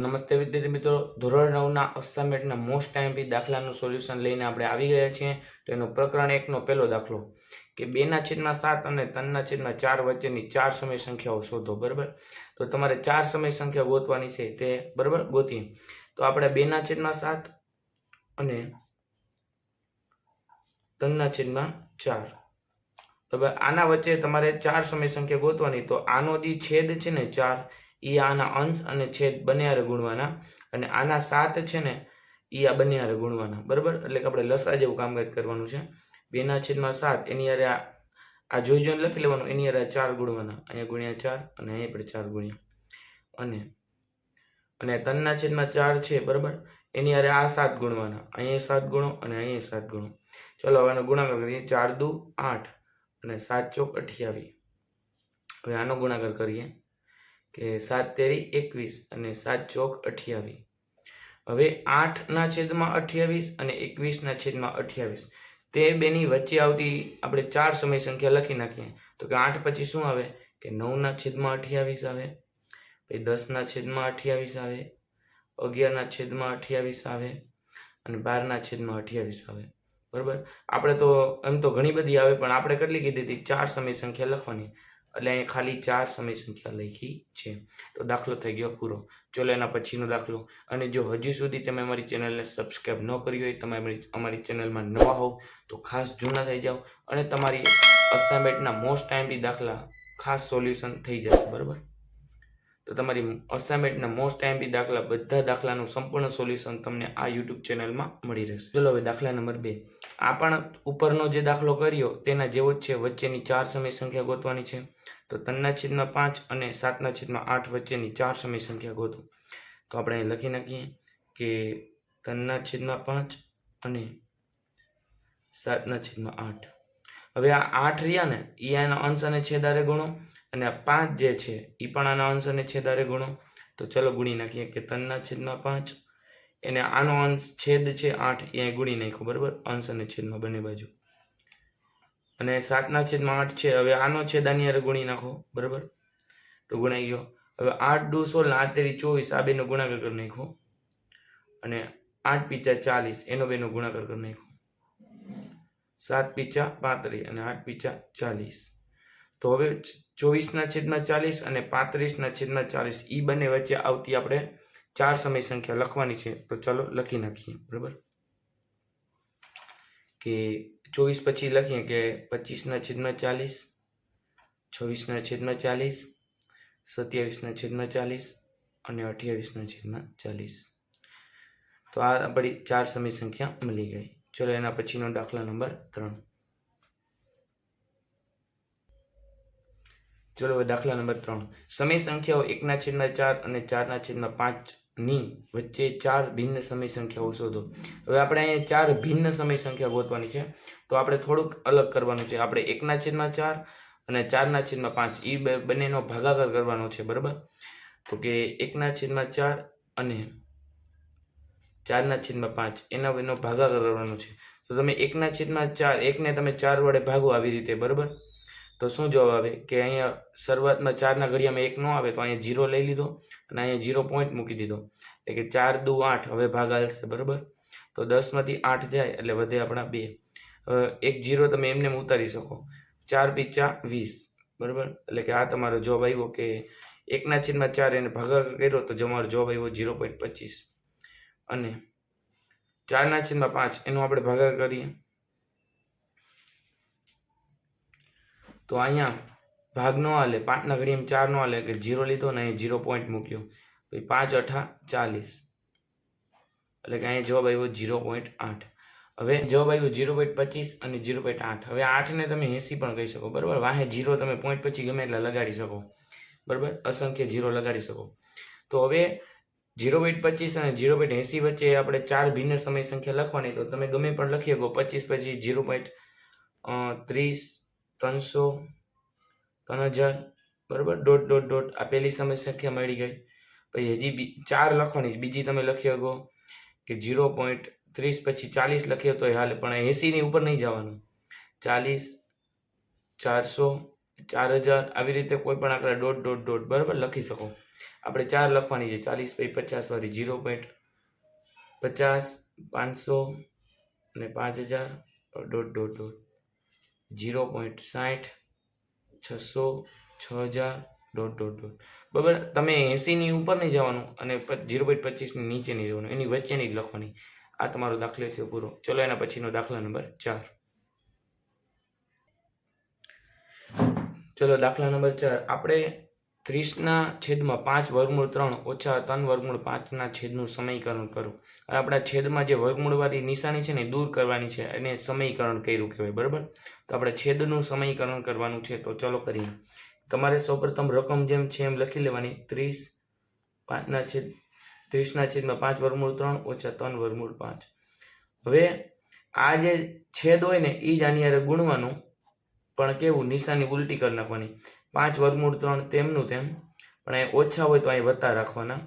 નમસ્તે વિદ્યાર્થી મિત્રો. ધોરણ નવના અસાઇનમેન્ટના મોસ્ટ ટાઈમથી દાખલાનું સોલ્યુશન લઈને આપણે આવી ગયા છીએ. તો એનો પ્રકરણ એકનો પહેલો દાખલો. કે બેના છેદમાં સાત અને ત્રણના છેદમાં ચાર વચ્ચેની ચાર સમય સંખ્યાઓ શોધો, બરાબર? તો તમારે ચાર સમય સંખ્યા ગોતવાની છે તે, બરાબર? ગોતીએ. તો આપણે બેના છેદમાં સાત અને ત્રણના છેદમાં ચાર. હવે આના વચ્ચે તમારે ચાર સમય સંખ્યા ગોતવાની. તો આનો જે છેદ છે ને, ચાર એ આના અંશ અને છેદ બંને હારે ગુણવાના અને આના સાત છે ને એ આ બંને હારે ગુણવાના બરાબર? એટલે કે આપણે લસા જેવું કામકાજ કરવાનું છે. બેના છેદમાં સાત, એની હારે આ જોઈ જોઈને લખી લેવાનું. એની હારે ચાર ગુણવાના. અહીંયા ગુણ્યા ચાર અને અહીંયા પણ ચાર ગુણ્યા. અને અને તનના છેદમાં ચાર છે, બરાબર? એની હારે આ સાત ગુણવાના. અહીંયા સાત ગુણો અને અહીંયા સાત ગુણો. ચલો હવે ગુણાકાર કરીએ. ચાર દુ આઠ અને સાત ચોક અઠ્યાવી હવે આનો ગુણાકાર કરીએ. કે સાત તેરી એકવીસ અને સાત ચોક અઠ્યાવીસ. હવે આઠના છેદમાં અઠ્યાવીસ અને એકવીસના છેદમાં અઠ્યાવીસ. તે બેની વચ્ચે આવતી આપણે ચાર સમય સંખ્યા લખી નાખીએ. તો કે આઠ પછી શું આવે? કે નવના છેદમાં અઠ્યાવીસ આવે. પછી દસના છેદમાં અઠ્યાવીસ આવે. અગિયારના છેદમાં અઠ્યાવીસ આવે. અને બારના છેદમાં અઠ્યાવીસ આવે. બરાબર? આપણે તો એમ તો ઘણી બધી આવે, પણ આપણે કેટલી કીધી હતી? ચાર સમય સંખ્યા લખવાની. એટલે અહીંયા ખાલી ચાર સમય સંખ્યા લખી છે. તો દાખલો થઈ ગયો પૂરો. ચલો એના પછીનો દાખલો. અને જો હજી સુધી તમે અમારી ચેનલને સબસ્ક્રાઈબ ન કરી હોય, તમે અમારી અમારી ચેનલમાં નવા હોવ, તો ખાસ જૂના થઈ જાઓ અને તમારી અસાઇનમેન્ટના મોસ્ટ ટાઈમથી દાખલા ખાસ સોલ્યુશન થઈ જશે, બરાબર? તો તમારી અસાઇનમેન્ટના મોસ્ટ એમપી દાખલા બધા દાખલાનું સંપૂર્ણ સોલ્યુશન તમને આ યુટ્યુબ ચેનલમાં મળી રહેશે. ચલો હવે દાખલા નંબર બે. આ પણ ઉપરનો જે દાખલો કર્યો, તેના જેવો જ છે, વચ્ચેની ચાર સમય સંખ્યા ગોતવાની છે. તો ત્રણના છેદમાં પાંચ અને સાતના છેદમાં આઠ વચ્ચેની ચાર સમય સંખ્યા ગોતો. તો આપણે લખી નાખીએ કે ત્રણના છેદમાં પાંચ અને સાતના છેદમાં આઠ. હવે આ આઠ રહ્યા ને, એ આના અંશ અને છેદારે ગુણો. અને આ પાંચ જે છે એ પણ આના અંશ અને છેદારે ગુણો. તો ચલો ગુણી નાખીએ કે ત્રણના છેદમાં પાંચ. એને આનો અંશ છેદ છે આઠ એ ગુણી નાખ્યો, બરાબર? અંશ અને છેદમાં બંને બાજુ. અને સાતના છેદમાં આઠ છે, હવે આનો છેદ આની અરે ગુણી નાખો, બરાબર? તો ગુણાઈ ગયો. હવે આઠ દુ સોળ આઠ તેરી ચોવીસ, આ બેનો ગુણાકાર કરી નાખો અને આઠ પીચા ચાલીસ, એનો બેનો ગુણાકાર કરી નાખો સાત પીચા પાંત્રીસ અને આઠ પીચા ચાલીસ. તો હવે ચોવીસના છેદમાં ચાલીસ અને પાંત્રીસના છેદમાં ચાલીસ. એ બંને વચ્ચે આવતી આપણે ચાર સમય સંખ્યા લખવાની છે. તો ચલો લખી નાખીએ. બરાબર? કે ચોવીસ પછી લખીએ કે પચીસના છેદમાં ચાલીસ, છવ્વીસના છેદમાં ચાલીસ, સત્યાવીસના છેદમાં ચાલીસ અને અઠ્યાવીસના છેદમાં ચાલીસ. તો આ આપણી ચાર સમય સંખ્યા મળી ગઈ. ચલો એના પછીનો દાખલા નંબર ત્રણ. ચલો હવે દાખલા નંબર ત્રણ. સમય સંખ્યાઓ એકના છેદમાં ચાર અને ચારના છેદમાં પાંચની વચ્ચે ચાર ભિન્ન સમય સંખ્યાઓ શોધો. હવે આપણે અહીંયા ચાર ભિન્ન સમય સંખ્યા ગોતવાની છે. તો આપણે થોડુંક અલગ કરવાનું છે. આપણે એકના છેદમાં ચાર અને ચારના છેદમાં પાંચ. એ બંનેનો ભાગાકાર કરવાનો છે, બરાબર? તો કે એકના છેદમાં ચાર અને ચારના છેદમાં પાંચ, એના એનો ભાગાકાર કરવાનો છે. તો તમે એકના છેદમાં ચાર, એકને તમે ચાર વડે ભાગો આવી રીતે, બરાબર? તો શું જવાબ આવે? કે અહીંયા શરૂઆતમાં ચારના ઘડિયામાં એક ન આવે તો અહીંયા જીરો લઈ લીધો અને અહીંયા જીરો પોઈન્ટ મૂકી દીધો. એટલે કે ચાર દુ આઠ, હવે ભાગ આવશે બરાબર? તો દસમાંથી આઠ જાય એટલે વધે આપણા બે. એક જીરો તમે એમને એમ ઉતારી શકો. ચાર પીચા વીસ, બરાબર? એટલે કે આ તમારો જવાબ આવ્યો કે એકના છેદમાં ચાર એને ભાગાકાર કર્યો તો તમારો જવાબ આવ્યો જીરો પોઈન્ટ પચીસ. અને ચારના છેદમાં પાંચ, એનો આપણે ભાગાકાર કરીએ. તો અહીંયા ભાગ ન હાલે પાંચના એમ ચાર નો હાલે કે જીરો લીધો ને અહીં જીરો પોઈન્ટ મૂક્યો. પછી પાંચ, અઠા, ચાલીસ. એટલે કે અહીંયા જવાબ આવ્યો જીરો પોઈન્ટ આઠ. હવે જવાબ આવ્યો જીરો પોઈન્ટ પચીસ અને જીરો પોઈન્ટ આઠ. હવે આઠને તમે એંસી પણ કહી શકો, બરાબર? વાહે જીરો તમે પોઈન્ટ પછી ગમે એટલા લગાડી શકો. બરાબર? અસંખ્ય જીરો લગાડી શકો. તો હવે જીરો પોઈન્ટ પચીસ અને જીરો પોઈન્ટ એંસી વચ્ચે આપણે ચાર ભિન્ન સમય સંખ્યા લખવાની, તો તમે ગમે પણ લખી શકો, પચીસ પછી જીરો પોઈન્ટ ત્રીસ ત્રણસો ત્રણ હજાર, બરાબર? Dot dot dot. આ પહેલી સંખ્યા મળી ગઈ? પછી હજી બી ચાર લખવાની. બીજી તમે લખી શકો કે જીરો પોઈન્ટ ત્રીસ પછી ચાલીસ લખીએ તો હાલે, પણ એંસીની ઉપર નહીં જવાનું. ચાલીસ, ચારસો, ચાર હજાર, આવી રીતે કોઈ પણ આંકડા દોઢ ડોટ ડોટ, બરાબર? લખી શકો. આપણે ચાર લખવાની છે. ચાલીસ પછી પચાસ વાળી જીરો પોઈન્ટ પચાસ, પાંચસો અને પાંચ હજાર. ડોટ ડોટ દોઢ જીરો પોઈન્ટ સાઠ, છસો, છ હજાર, ડોટ ડોટ ડોટ. બરાબર? તમે એંસીની ઉપર નહીં જવાનું અને જીરો પોઈન્ટ પચીસની નીચે નહીં જવાનું. એની વચ્ચેની જ લખવાની. આ તમારો દાખલો થયો પૂરો. ચલો એના પછીનો દાખલા નંબર ચાર. ચલો દાખલા નંબર ચાર. આપણે ત્રીસના છેદમાં પાંચ વર્ગમૂળ ત્રણ ઓછા ત્રણ વર્ગમૂળ પાંચના છેદનું સમયકરણ કરો. અને આપણા છેદમાં જે વર્ગમૂળવાળી નિશાની છે ને દૂર કરવાની છે એને સમયકરણ કર્યું કહેવાય, બરાબર? તો આપણે છેદનું સમીકરણ કરવાનું છે, તો ચલો કરીએ. તમારે સૌપ્રથમ રકમ જેમ છે એમ લખી લેવાની. ત્રીસ પાંચના છેદ, ત્રીસના છેદમાં પાંચ વર્ગમૂળ ત્રણ ઓછા ત્રણ વર્ગમૂળ પાંચ. હવે આ જે છેદ હોય ને એ જ આની ગુણવાનું. પણ કેવું? નિશાની ઉલટી કરી નાખવાની. પાંચ વર્ગમૂળ ત્રણ તેમનું તેમ, પણ અહીં ઓછા હોય તો અહીં વત્તા રાખવાના.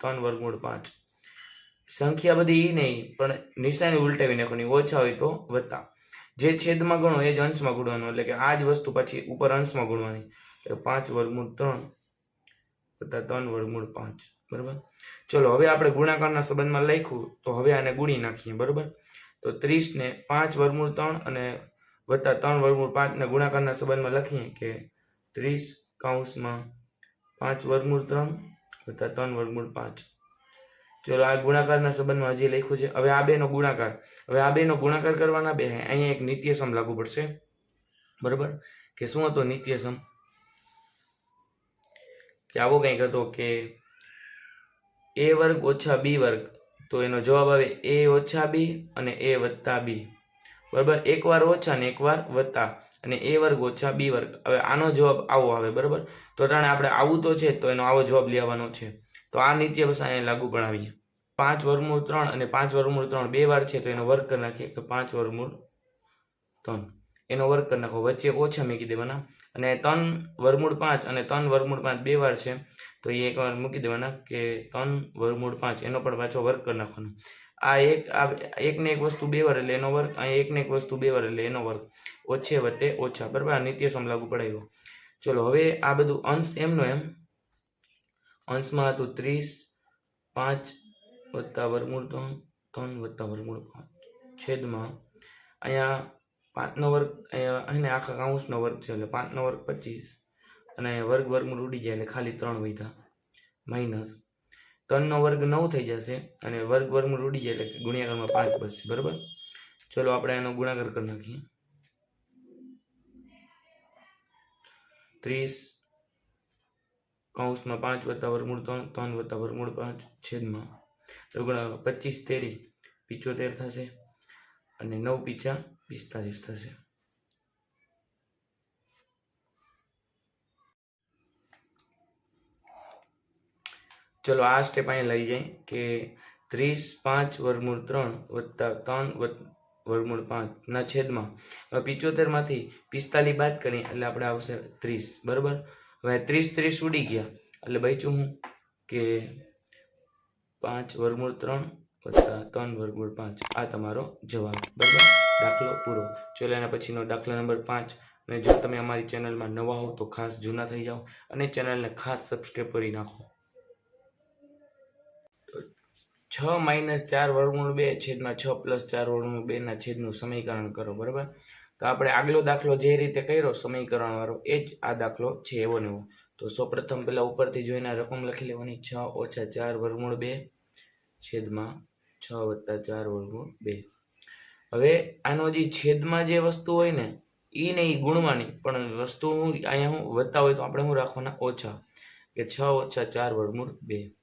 ત્રણ વર્ગમૂળ પાંચ. સંખ્યા બધી એ નહીં, પણ નિશાની ઉલટાવી નાખવાની ઓછા હોય તો વત્તા. જે છેદમાં ગણો એ જ અંશમાં ગુણવાનું, એટલે કે આ જ વસ્તુ પછી ઉપર અંશમાં ગુણવાની. એટલે પાંચ વર્ગમૂળ ત્રણ વત્તા ત્રણ વર્ગમૂળ પાંચ. બરાબર? ચલો, હવે આપણે ગુણાકારના સંબંધમાં લખ્યું તો હવે આને ગુણી નાખીએ, બરાબર? તો ત્રીસને પાંચ વર્ગમૂળ ત્રણ અને વત્તા ત્રણ વર્ગમૂળ પાંચને ગુણાકારના સંબંધમાં લખીએ કે ત્રીસ કાઉન્સમાં પાંચ વર્ગમૂળ ત્રણ વત્તા ત્રણ વર્ગમૂળ પાંચ. ચલો, આ ગુણાકારના સંબંધમાં હજી લખ્યું છે. હવે આ બેનો ગુણાકાર. હવે આ બેનો ગુણાકાર કરવાના બે અહીંયા એક નિત્યસમ લાગુ પડશે. બરાબર? કે શું હતો નિત્યસમ? કે આવો કંઈક હતો કે એ વર્ગ ઓછા બી વર્ગ. તો એનો જવાબ આવે એ ઓછા બી અને એ વત્તા બી. બરાબર? એકવાર ઓછા ને એકવાર વત્તા. અને એ વર્ગ ઓછા બી વર્ગ. હવે આનો જવાબ આવો આવે, બરાબર? તો જાણે આપણે આવું તો છે, તો એનો આવો જવાબ લેવાનો છે. તો આ નિત્ય બસ અહીંયા લાગુ ભણાવીએ પાંચ વર્ગમૂળ ત્રણ અને પાંચ વર્ગમૂળ ત્રણ બે વાર છે, તો એનો વર્ગ કરી નાખીએ, કે પાંચ વર્ગમૂળ ત્રણ. એનો વર્ગ કરી નાખો. વચ્ચે ઓછા મૂકી દેવાના. અને ત્રણ વર્ગમૂળ પાંચ અને ત્રણ વર્ગમૂળ પાંચ બે વાર છે, તો એ એકવાર મૂકી દેવાના, કે ત્રણ વર્ગમૂળ પાંચ. એનો પણ પાછો વર્ગ કરી નાખવાનો. આ એક, આ એકને એક વસ્તુ બે વાર એટલે એનો વર્ગ અહીં એકને એક વસ્તુ બે વાર એટલે એનો વર્ગ. ઓછે વત્તે ઓછા, બરાબર? આ નિત્ય સમ લાગુ પડાવ્યો ચલો, હવે આ બધું અંશ એમનો એમ. અંશમાં હતું ત્રીસ, પાંચ વત્તા વર્ગમૂળ ત્રણ ત્રણ વત્તા વર્ગમૂળ પાંચ. છેદમાં અહીંયા પાંચનો વર્ગ, અહીંયા આખા કાઉન્સનો વર્ગ છે એટલે પાંચનો વર્ગ પચીસ. અને વર્ગ, વર્ગમૂળ ઉડી જાય એટલે ખાલી ત્રણ વધ્યા માઇનસ ત્રણનો વર્ગ નવ થઈ જશે અને વર્ગ વર્ગમૂળ ઉડી જાય એટલે ગુણ્યાકારમાં પાંચ બસશે બરાબર? ચલો આપણે એનો ગુણાકાર કરી નાખીએ. ત્રીસ કૌંસમાં પાંચ વત્તા વર્ગમૂળ ત્રણ ત્રણ વત્તા વર્ગમૂળ પાંચ, છેદમાં તો ગુણા પચીસ તેરી, પિચોતેર થશે અને નવ પીચા પિસ્તાલીસ થશે. ચલો આ સ્ટેપ અહીંયા લઈ જાય કે ત્રીસ પાંચ વર્ગમૂળ ત્રણ વત્તા ત્રણ વર્ગમૂળ પાંચના છેદમાં. હવે પિચોતેરમાંથી પિસ્તાલીસ બાદ કરીએ એટલે આપણે આવશે ત્રીસ. બરાબર? હવે ત્રીસ ત્રીસ ઉડી ગયા. એટલે બચ્યું હું કે પાંચ વર્ગમૂળ ત્રણ વત્તા ત્રણ વર્ગમૂળ પાંચ. આ તમારો જવાબ. બરાબર? દાખલો પૂરો. ચલો એના પછીનો દાખલા નંબર પાંચ. અને જો તમે અમારી ચેનલમાં નવા હો તો ખાસ જૂના થઈ જાઓ અને ચેનલને ખાસ સબસ્ક્રાઈબ કરી નાખો. છ માઇનસ ચાર વર્ગમૂળ બે છેદમાં છ પ્લસ ચાર વર્ગમૂળ બેના છેદનું સમીકરણ કરો, બરાબર? તો આપણે આગલો દાખલો જે રીતે કર્યો સમીકરણ વાળો, એ જ આ દાખલો છે એવો ને એવો. તો સૌપ્રથમ પહેલાં ઉપરથી જોઈને રકમ લખી લેવાની, છ ઓછા ચાર વર્ગમૂળ બે છેદમાં છ વત્તા ચાર વર્ગમૂળ બે. હવે આનો જે છેદમાં જે વસ્તુ હોય ને એ નહીં ગુણવાની, પણ વસ્તુ અહીંયા હું વધતા હોય તો આપણે શું રાખવાના? ઓછા. કે છ ઓછા ચાર વર્ગમૂળ બે.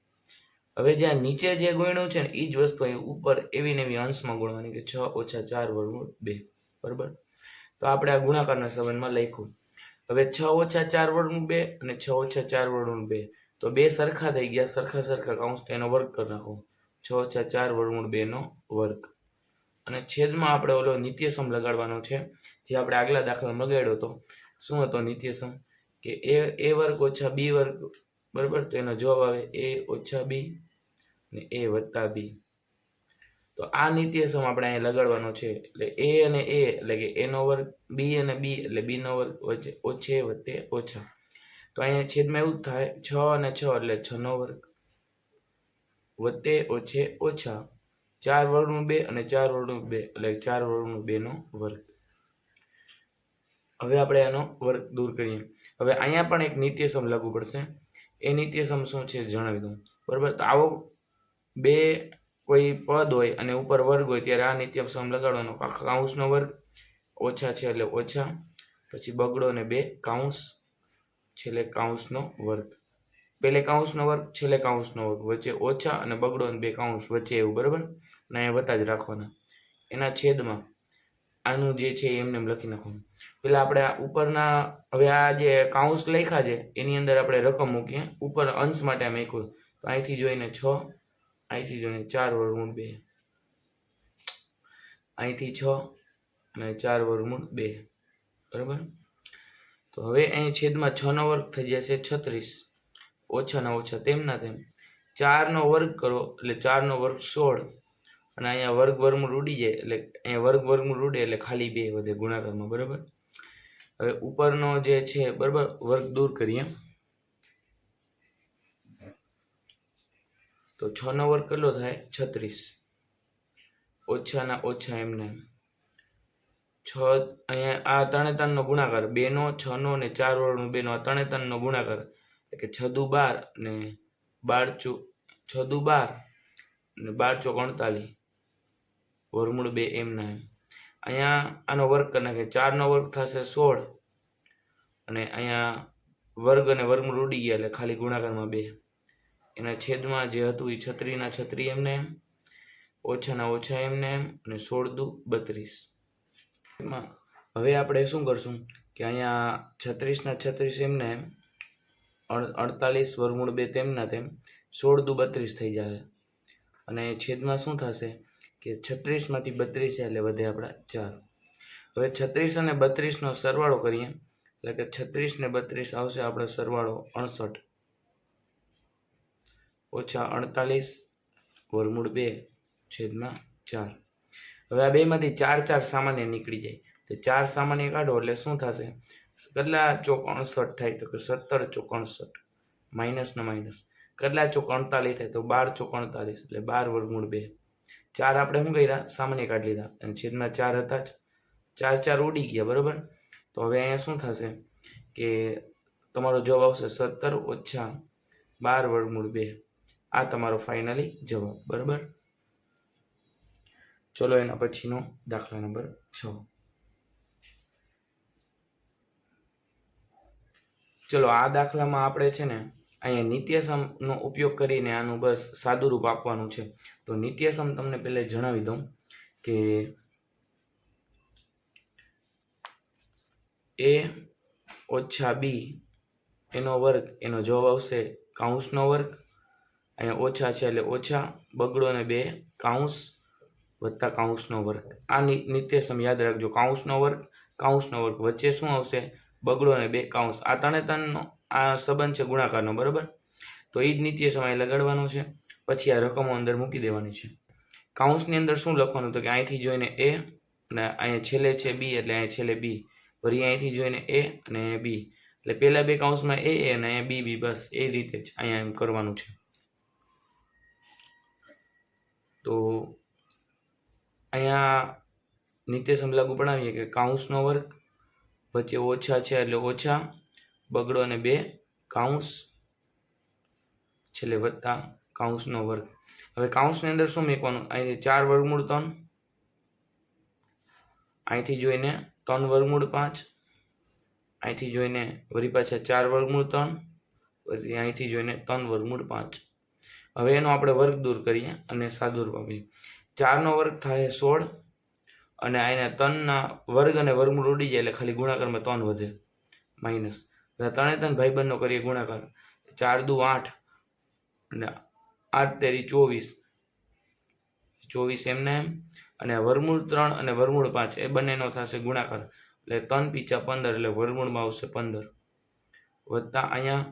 હવે જ્યાં નીચે જે ગુણ્યું છે ને એ જ વસ્તુ અહીં ઉપર એવી ને એવી અંશમાં ગુણવાની કે છ ઓછા ચાર વર્ગમૂળ બે. બરાબર? તો આપણે આ ગુણાકારના સંબંધમાં લખ્યું હવે છ ઓછા ચાર વર્ગમૂળ બે અને છ ઓછા ચાર વર્ગમૂળ બે. તો બે સરખા થઈ ગયા, સરખા સરખા કાઉન્સ એનો વર્ગ કરી નાખો. છ ઓછા ચાર વર્ગમૂળ બેનો વર્ગ. અને છેદમાં આપણે ઓલો નિત્યસમ લગાડવાનો છે. જે આપણે આગલા દાખલામાં લગાડ્યો હતો. શું હતો નિત્યસમ? કે એ એ વર્ગ ઓછા બી વર્ગ, બરાબર? તો એનો જવાબ આવે એ ઓછા બી ને એ વત્તા બી. તો આ નિત્યસમ આપણે અહીંયા લગાડવાનો છે. એટલે એ અને એ, એટલે કે એનો વર્ગ, બી અને બી, એટલે બીનો વર્ગ વચ્ચે ઓછે વત્તે ઓછા. તો અહીંયા છેદમાં એવું થાય, છ અને છ એટલે છનો વર્ગ વત્તે ઓછે ઓછા. ચાર વર્ગનું બે અને ચાર વર્ગનું બે, એટલે ચાર વર્ગનું બેનો વર્ગ. હવે આપણે આનો વર્ગ દૂર કરીએ. હવે અહીંયા પણ એક નિત્યસમ લાગુ પડશે. એ નિત્યસમ શું છે જણાવી દઉં. બરાબર? તો આવો બે કોઈ પદ હોય અને ઉપર વર્ગ હોય ત્યારે આ નિત્યસમ લગાડવાનો. કાઉન્સનો વર્ગ ઓછા છે એટલે ઓછા. પછી બગડો ને બે કાઉન્સ છેલ્લે કાઉન્સનો વર્ગ. પેલે કાઉન્સનો વર્ગ, છેલ્લે કાઉન્સનો વર્ગ. વચ્ચે ઓછા અને બગડો અને બે કાઉન્સ વચ્ચે એવું, બરાબર? અને અહીંયા વતા જ રાખવાના. એના છેદમાં આનું જે છે એમને એમ લખી નાખવાનું. પેલા આપણે ઉપરના, હવે આ જે કાઉન્સ લખ્યા છે, એની અંદર આપણે રકમ મૂકીએ. ઉપર અંશ માટે મૂક્યું. તો અહીંથી જોઈને છ અહીંથી જોઈને ચાર વર્ગમૂળ બે. અહીંથી છ અને ચાર વર્ગમૂળ બે. બરાબર? તો હવે અહીં છેદમાં છ નો વર્ગ થઈ જશે છત્રીસ. ઓછાના ઓછા તેમના તેમ. ચારનો વર્ગ કરો એટલે ચારનો વર્ગ સોળ. અને અહીંયા વર્ગ વર્ગમૂળ ઉડી જાય એટલે અહીંયા વર્ગ વર્ગમૂળ ઉડે એટલે ખાલી બે વધે ગુણાકારમાં. બરાબર? હવે ઉપરનો જે છે, બરાબર? વર્ગ દૂર કરીએ. તો છ નો વર્ગ કેટલો થાય? છત્રીસ. ઓછાના ઓછા એમને છ અહીંયા આ ત્રણે ત્રણનો ગુણાકાર બેનો છનો અને ચાર વર્ગનો બેનો આ ત્રણે ત્રણનો ગુણાકાર. એટલે કે છદુ બાર અને બાર ચો છદુ બાર અને બાર ચોક અડતાલીસ. વરમૂળ બે એમના એમ. અહીંયા આનો વર્ગ કરી નાખે ચારનો વર્ગ થશે સોળ. અને અહીંયા વર્ગ અને વર્ગમૂળ ઉડી ગયા એટલે ખાલી ગુણાકારમાં બે. એના છેદમાં જે હતું એ છત્રીના છત્રી એમને એમ ઓછાના ઓછા એમને એમ અને સોળ દુ બત્રીસ. એમાં હવે આપણે શું કરશું કે અહીંયા છત્રીસના છત્રીસ એમને એમ અડ- અડતાલીસ વર્ગમૂળ બે તેમના તેમ સોળ દુ બત્રીસ થઈ જશે. અને છેદમાં શું થશે કે છત્રીસમાંથી બત્રીસ એટલે વધે આપણા ચાર. હવે છત્રીસ અને બત્રીસનો સરવાળો કરીએ, એટલે કે છત્રીસ ને બત્રીસ આવશે, આપણો સરવાળો અડસઠ. ઓછા અડતાલીસ વરમૂળ બે છેદમાં ચાર. હવે આ બેમાંથી ચાર ચાર સામાન્ય નીકળી જાય. તો ચાર સામાન્ય કાઢો એટલે શું થશે? કેટલા ચોક અડસઠ થાય તો કે સત્તર ચોક અડસઠ. માઇનસ ને માઇનસ. કેટલા ચોક અડતાલીસ થાય તો બાર ચોક અડતાલીસ એટલે બાર વર્ગમૂળ બે. ચાર આપણે શું કર્યા? સામાન્ય કાઢી લીધા. અને છેદમાં ચાર હતા જ. ચાર ચાર ઉડી ગયા, બરાબર? તો હવે અહીંયા શું થશે કે તમારો જવાબ આવશે સત્તર ઓછા બાર વર્ગમૂળ બે. આ તમારો ફાઇનલી જવાબ, બરાબર? ચલો એના પછીનો દાખલા નંબર છ. ચલો, આ દાખલામાં આપણે છે ને અહીંયા નિત્યસમનો ઉપયોગ કરીને આનું બસ સાદું રૂપ આપવાનું છે. તો નિત્યસમ તમને પહેલાં જણાવી દઉં કે એ ઓછા બી એનો વર્ગ, એનો જવાબ આવશે કાઉન્સનો વર્ગ અહીંયા ઓછા છે એટલે ઓછા બગડો ને બે કાઉન્સ વત્તા કાઉન્સનો વર્ગ. આ નિ- નિત્યસમ યાદ રાખજો, કાઉન્સનો વર્ગ કાઉન્સનો વર્ગ. વચ્ચે શું આવશે? બગડો અને બે કાઉન્સ. આ ત્રણે ત્રણનો, આ સંબંધ છે ગુણાકારનો, બરાબર? તો એ જ નિત્ય સમય લગાડવાનો છે. પછી આ રકમો અંદર મૂકી દેવાની છે. કાઉન્સની અંદર શું લખવાનું? તો કે અહીંથી જોઈને એ અને અહીંયા છેલ્લે છે બી એટલે અહીંયા છેલ્લે બી. ફરી અહીંથી જોઈને એ અને બી. એટલે પહેલા બે કાઉન્સમાં એ અને અહીંયા બી બી. બસ એ રીતે જ અહીંયા એમ કરવાનું છે. તો અહીંયા નિત્યસમ લાગુ પડાવીએ કે કાઉન્સનો વર્ગ, વચ્ચે ઓછા છે એટલે ઓછા, બગડો અને બે, કાઉન્સ છેલ્લે વત્તા, કાઉન્સનો વર્ગ. હવે કાઉન્સની અંદર શું મેકવાનું? અહીંથી ચાર વર્ગમૂળ ત્રણ. અહીંથી જોઈને ત્રણ વર્ગમૂળ પાંચ. અહીંથી જોઈને વળી પાછા ચાર વર્ગમૂળ ત્રણ. વળી અહીંથી જોઈને ત્રણ વર્ગમૂળ પાંચ. હવે એનો આપણે વર્ગ દૂર કરીએ અને સાદુરૂપ આપીએ. ચારનો વર્ગ થાય સોળ અને આને ત્રણના વર્ગ અને વર્ગમૂળ ઉડી જાય એટલે ખાલી ગુણાકારમાં ત્રણ વધે. માઇનસ. ત્રણે ત્રણ ભાઈબંધનો કરીએ ગુણાકાર. ચાર દુ આઠ અને આઠ તેરી ચોવીસ. ચોવીસ એમને એમ. અને વરમૂળ ત્રણ અને વરમૂળ પાંચ, એ બંનેનો થશે ગુણાકાર. એટલે ત્રણ પીચા પંદર, એટલે વરમૂળમાં આવશે પંદર. વત્તા અહીંયા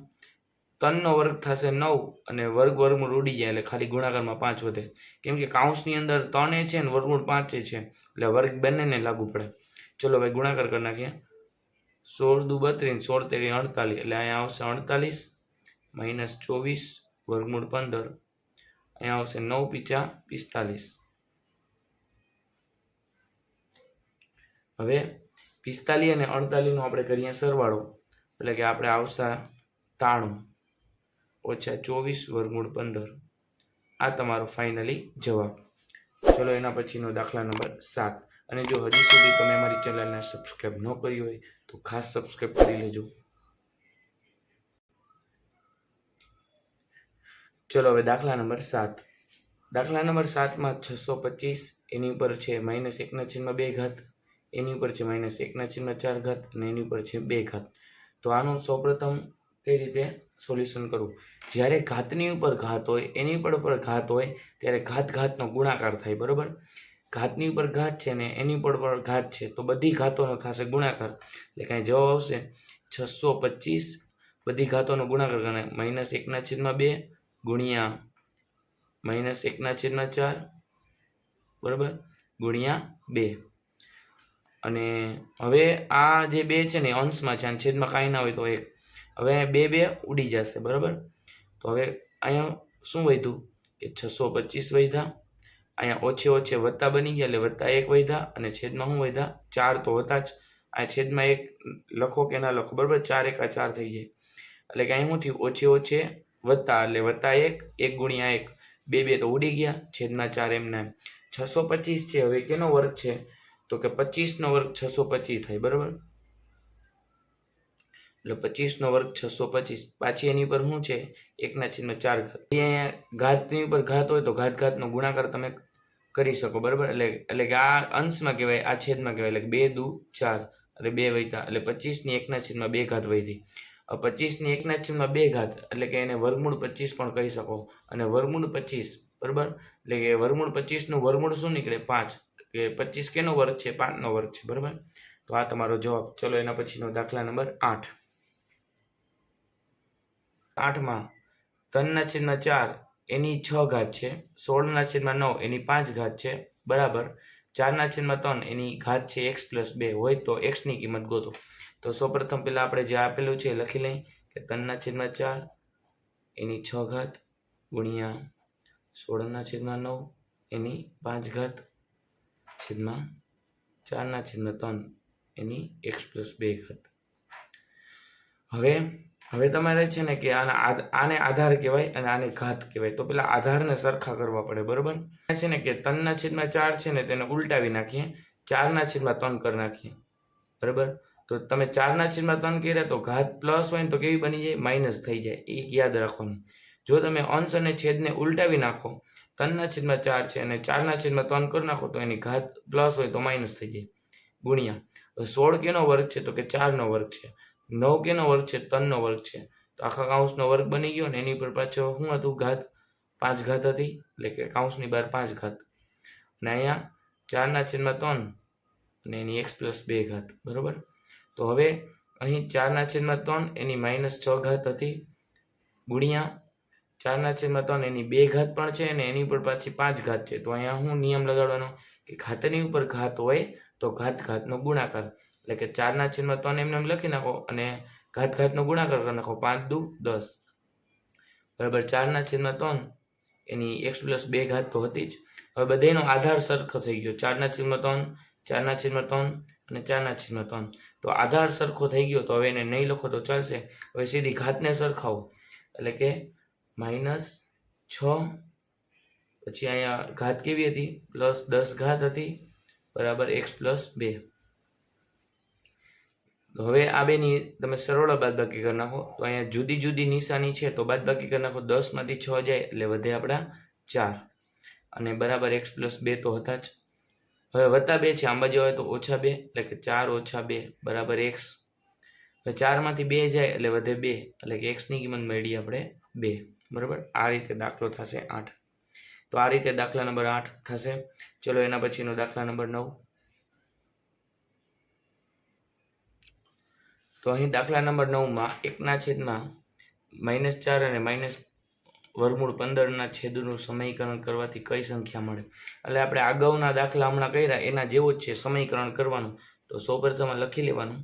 ત્રણનો વર્ગ થશે નવ અને વર્ગ વર્ગમૂળ ઉડી જાય એટલે ખાલી ગુણાકારમાં પાંચ વધે. કેમ કે કાઉન્સની અંદર ત્રણે છે ને વર્ગમૂળ પાંચે છે. એટલે વર્ગ બંનેને લાગુ પડે. ચલો ભાઈ ગુણાકાર કરી નાખીએ. સોળ દુ બત્રીસ, સોળ તેરી અડતાલીસ. એટલે અહીંયા આવશે અડતાલીસ, માઇનસ ચોવીસ, વર્ગમૂળ પંદર. અહીંયા આવશે નવ પીચા પિસ્તાલીસ. હવે પિસ્તાલીસ અને અડતાલીસનો આપણે કરીએ સરવાળો. એટલે કે આપણે આવશે ત્રાણું ઓછા ચોવીસ વર્ગમૂળ પંદર. આ તમારો ફાઇનલી જવાબ. ચલો એના પછીનો દાખલા નંબર સાત. અને જો હજી સુધી તમે મારી ચેનલને સબસ્ક્રાઈબ ન કરી હોય, તો ખાસ સબસ્ક્રાઈબ કરી લેજો. ચલો હવે દાખલા નંબર સાત. દાખલા નંબર સાતમાં છસો પચીસ, એની ઉપર છે માઇનસ એકના છેદમાં બે ઘાત, એની ઉપર છે માઇનસ એકના છેદમાં ચાર ઘાત, અને એની ઉપર છે બે ઘાત. તો આનું સૌપ્રથમ કઈ રીતે સોલ્યુશન કરવું જ્યારે ઘાતની ઉપર ઘાત હોય, એની ઉપર પર ઘાત હોય, ત્યારે ઘાત ઘાતનો ગુણાકાર થાય, બરાબર? ઘાતની ઉપર ઘાત છે ને એની ઉપર પર ઘાત છે, તો બધી ઘાતોનો થશે ગુણાકાર. એટલે કાંઈ જવાબ આવશે છસો પચીસ, બધી ઘાતોનો ગુણાકાર કરે માઇનસ એકના છેદમાં બે ગુણ્યા માઇનસ એકના છેદમાં ચાર, બરાબર? ગુણ્યા બે. અને હવે આ જે બે છે ને અંશમાં છે અને છેદમાં કાંઈ ના હોય તો એક હવે બે બે ઉડી જશે, બરાબર? તો હવે અહીંયા શું વધ્યું? કે છસો પચીસ વધ્યા. અહીંયા ઓછે ઓછે વત્તા બની ગયા, એટલે વત્તા એક વધ્યા અને છેદમાં શું વધ્યા? ચાર તો હતા જ. આ છેદમાં એક લખો કે ના લખો, બરાબર? ચાર એકા ચાર થઈ જાય. એટલે કે અહીં શું થયું? ઓછે ઓછે વત્તા, એટલે વત્તા એક એક ગુણ્યા એક. બે બે તો ઉડી ગયા છેદના ચાર એમના એમ. છસો પચીસ છે, હવે કેનો વર્ગ છે? તો કે પચીસનો વર્ગ છસો પચીસ થાય, બરાબર? એટલે પચીસનો વર્ગ છસો પચીસ. પાછી એની ઉપર શું છે? એકના છેદમાં ચાર ઘાત. અહીંયા ઘાતની ઉપર ઘાત હોય તો ઘાત ઘાતનો ગુણાકાર તમે કરી શકો, બરાબર? એટલે એટલે કે આ અંશમાં કહેવાય, આ છેદમાં કહેવાય. એટલે બે દુ ચાર એટલે બે વહીતા એટલે પચીસની એકના છેદમાં બે ઘાત વહીતી પચીસની એકના છેદમાં બે ઘાત, એટલે કે એને વર્ગમૂળ પચીસ પણ કહી શકો. અને વર્ગમૂળ પચીસ, બરાબર? એટલે કે વર્ગમૂળ પચીસનું વર્ગમૂળ શું નીકળે? પાંચ. કે પચીસ કેનો વર્ગ છે? પાંચનો વર્ગ છે, બરાબર? તો આ તમારો જવાબ. ચલો એના પછીનો દાખલા નંબર આઠ. આઠમાં ત્રણના છેદમાં ચાર, એની છ ઘાત છે. સોળના છેદમાં નવ, એની પાંચ ઘાત છે. બરાબર. ચારના છેદમાં ત્રણ, એની ઘાત છે એક્સ પ્લસ બે. હોય તો એક્સની કિંમત ગોતો. તો સૌપ્રથમ પહેલાં આપણે જે આપેલું છે લખી લઈ કે ત્રણના છેદમાં ચાર, એની છ ઘાત ગુણ્યા સોળના છેદમાં નવ, એની પાંચ ઘાત છેદમાં ચારના છેદમાં ત્રણ, એની એક્સ પ્લસ બે ઘાત. હવે હવે તમારે છે ને કે આના આને આધાર કહેવાય અને આને ઘાત કહેવાય. તો પેલા આધારને સરખા કરવા પડે, બરોબર? છે ને કે ત્રણના છેદમાં ચાર છે ને તેને ઉલટાવી નાખીએ. ચારના છેદમાં ત્રણ કરી નાખીએ. બરાબર? તો તમે ચારના છેદમાં ત્રણ કર્યા તો ઘાત પ્લસ હોય ને તો કેવી બની જાય? માઇનસ થઈ જાય. એ યાદ રાખવાનું. જો તમે અંશ અને છેદને ઉલટાવી નાખો, ત્રણના છેદમાં ચાર છે અને ચારના છેદમાં ત્રણ કરી નાખો તો એની ઘાત પ્લસ હોય તો માઇનસ થઈ જાય. ગુણ્યા. સોળ કેનો વર્ગ છે તો કે ચારનો વર્ગ છે. નવ કેનો વર્ગ છે ત્રણનો વર્ગ છે. તો આખા કાઉન્સનો વર્ગ બની ગયો ને એની ઉપર પાછો શું હતું ઘાત? પાંચ ઘાત હતી, એટલે કે કાઉન્સની બહાર પાંચ ઘાત. અને અહીંયા ચારના છેદમાં ત્રણ અને એની એક્સ પ્લસ બે ઘાત, બરાબર? તો હવે અહીં ચારના છેદમાં ત્રણ, એની માઇનસ છ ઘાત હતી. ગુણ્યા ચારના છેદમાં ત્રણ, એની બે ઘાત પણ છે અને એની ઉપર પાછી પાંચ ઘાત છે. તો અહીંયા હું નિયમ લગાડવાનો કે ઘાતની ઉપર ઘાત હોય તો ઘાત ઘાતનો ગુણાકાર એટલે કે ચારના છેદમાં ત્રણ એમને એમ લખી નાખો અને ઘાત ઘાતનો ગુણાકાર કરી નાખો. પાંચ, દુ, દસ. બરાબર, ચારના છેદમાં ત્રણ, એની એક્સ પ્લસ બે ઘાત તો હતી જ. હવે બધાનો આધાર સરખો થઈ ગયો. ચારના છેદમાં ત્રણ, ચારના છેદમાં ત્રણ અને ચારના છેદમાં ત્રણ. તો આધાર સરખો થઈ ગયો તો હવે એને નહીં લખો તો ચાલશે. હવે સીધી ઘાતને સરખાવો. એટલે કે માઇનસ છ, પછી અહીંયા ઘાત કેવી હતી? પ્લસ દસ ઘાત હતી. બરાબર એક્સ પ્લસ બે. તો હવે આ બેની તમે સરળ બાદબાકી કરી નાખો. તો અહીંયા જુદી જુદી નિશાની છે, તો બાદબાકી કરી નાખો. દસમાંથી છ જાય એટલે વધે આપણા ચાર. અને બરાબર એક્સ પ્લસ બે તો હતા જ. હવે વત્તા બે છે આંબા હોય તો ઓછા બે, એટલે કે ચાર ઓછા બે, બરાબર એક્સ. હવે ચારમાંથી બે જાય એટલે વધે બે, એટલે કે એક્સની કિંમત મેળવી આપણે બે. બરાબર? આ રીતે દાખલો થશે આઠ. તો આ રીતે દાખલા નંબર આઠ થશે. ચલો એના પછીનો દાખલા નંબર નવ. તો અહીં દાખલા નંબર નવમાં એકના છેદમાં માઇનસ ચાર અને માઇનસ વરમૂળ પંદરના છેદનું સમીકરણ કરવાથી કઈ સંખ્યા મળે? એટલે આપણે અગાઉના દાખલા હમણાં કર્યા, એના જેવો જ છે, સમીકરણ કરવાનું. તો સૌ પ્રથમ લખી લેવાનું.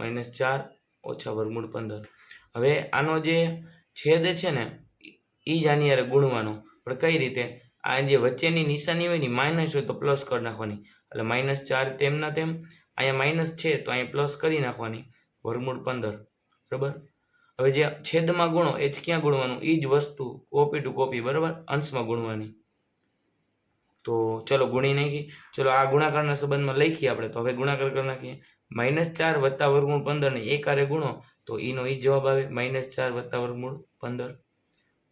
માઇનસ ચાર ઓછા વરમૂળ પંદર. હવે આનો જે છેદ છે ને એ જ ગુણવાનો. પણ કઈ રીતે? આ જે વચ્ચેની નિશાની હોય ને માઇનસ હોય તો પ્લસ કરી નાખવાની. એટલે માઇનસ ચાર તેમના તેમ અહીંયા માઇનસ છે તો અહીંયા પ્લસ કરી નાખવાની. વર્મૂળ પંદર. બરાબર? હવે જે છેદમાં ગુણો, એ જ ક્યાં ગુણવાનું? એ જ વસ્તુ કોપી ટુ કોપી બરાબર? અંશમાં ગુણવાની. તો ચલો ગુણી નાખી. ચલો આ ગુણાકારના સંબંધમાં લખીએ આપણે. તો હવે ગુણાકાર કરી નાખીએ. માઇનસ ચાર વત્તા વર્ગમૂળ પંદર ને એક આરે ગુણો, તો ઈનો ઈ જવાબ આવે. માઇનસ ચાર વત્તા વર્ગમૂળ પંદર.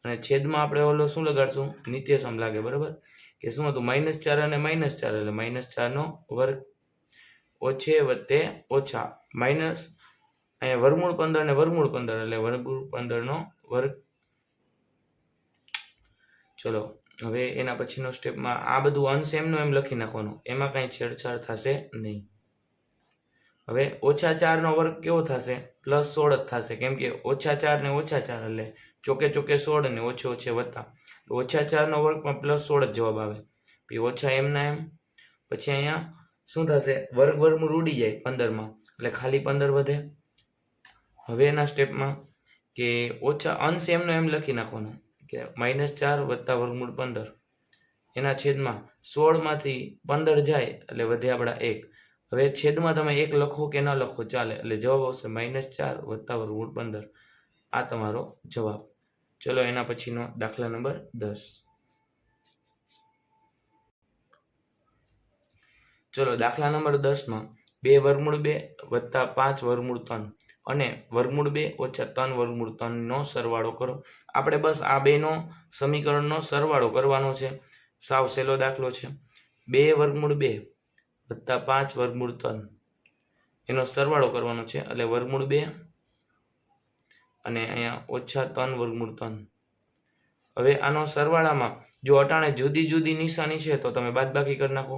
અને છેદમાં આપણે ઓલો શું લગાડશું? નિત્યસમ લાગે, બરાબર? કે શું હતું? માઇનસ ચાર અને માઇનસ ચાર એટલે માઇનસ ચારનો વર્ગ ઓછે વત્તે ઓછા. માઇનસ અહીંયા વર્ગમૂળ પંદર ને વર્ગમૂળ પંદર, એટલે વર્ગમૂળ પંદરનો વર્ગ. ચલો, હવે એના પછીનો સ્ટેપમાં આ બધું અંશ એમનો એમ લખી નાખવાનું. એમાં કાંઈ છેડછાડ થશે નહીં. હવે ઓછા ચારનો વર્ગ કેવો થશે? પ્લસ સોળ જ થશે. કેમ કે ઓછા ચાર ને ઓછા ચાર, એટલે ચોકે ચોકે સોળ ને ઓછે ઓછે વત્તા ઓછા ચારનો પણ પ્લસ સોળ જ જવાબ આવે. ઓછા એમના એમ. પછી અહીંયા શું થશે? વર્ગ વર્ગમૂળ ઉડી જાય પંદરમાં. એટલે ખાલી પંદર વધે. હવે એના સ્ટેપમાં કે ઓછા અંશ એમનો એમ લખી નાખવાનો. કે માઇનસ ચાર વત્તા વર્ગમૂળ પંદર. એના છેદમાં સોળમાંથી પંદર જાય એટલે વધે આપણા એક. હવે છેદમાં તમે એક લખો કે ન લખો ચાલે. એટલે જવાબ આવશે માઇનસ ચાર વત્તા વર્ગમૂળ પંદર. આ તમારો જવાબ. ચલો એના પછીનો દાખલા નંબર દસ. ચલો, દાખલા નંબર દસમાં બે વર્ગમૂળ બે વત્તા પાંચ વર્ગમૂળ ત્રણ અને વર્ગમૂળ બે ઓછા ત્રણ વર્ગમૂળ ત્રણનો સરવાળો કરો. આપણે બસ આ બેનો સમીકરણનો સરવાળો કરવાનો છે. સાવ સહેલો દાખલો છે. બે વર્ગમૂળ બે વત્તા પાંચ વર્ગમૂળ ત્રણ એનો સરવાળો કરવાનો છે. એટલે વર્ગમૂળ બે અને અહીંયા ઓછા ત્રણ વર્ગમૂળ ત્રણ. હવે આનો સરવાળામાં જો અટાણે જુદી જુદી નિશાની છે તો તમે બાદબાકી કરી નાખો.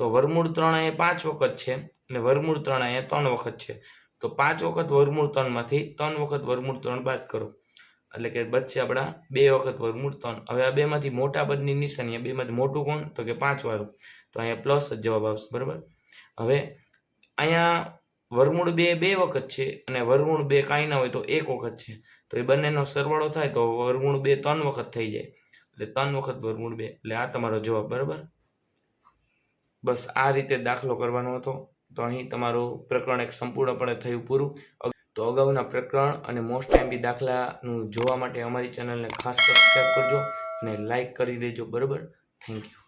તો વર્ગમૂળ ત્રણ અહીંયા પાંચ વખત છે અને વર્ગમૂળ ત્રણ અહીંયા ત્રણ વખત છે. તો પાંચ વખત વર્ગમૂળ ત્રણમાંથી ત્રણ વખત વર્ગમૂળ ત્રણ બાદ કરો. એટલે કે બચશે આપણા બે વખત વર્ગમૂળ ત્રણ. હવે આ બેમાંથી મોટા પદની નિશાની બેમાંથી મોટું કોણ? તો કે પાંચ વાળું. તો અહીંયા પ્લસ જ જવાબ આવશે, બરાબર? હવે અહીંયા વર્ગમૂળ બે બે વખત છે અને વર્ગમૂળ બે કાંઈ ના હોય તો એક વખત છે. તો એ બંનેનો સરવાળો થાય તો વર્ગમૂળ બે ત્રણ વખત થઈ જાય. એટલે ત્રણ વખત વર્ગમૂળ બે. એટલે આ તમારો જવાબ, બરાબર? બસ આ રીતે દાખલો કરવાનો હતો. તો અહીં તમારું પ્રકરણ એક સંપૂર્ણપણે થયું પૂરું. તો અગાઉના પ્રકરણ અને મોસ્ટ ટાઈમ બી દાખલાનું જોવા માટે અમારી ચેનલને ખાસ સબસ્ક્રાઈબ કરજો અને લાઇક કરી દેજો. બરાબર? Thank you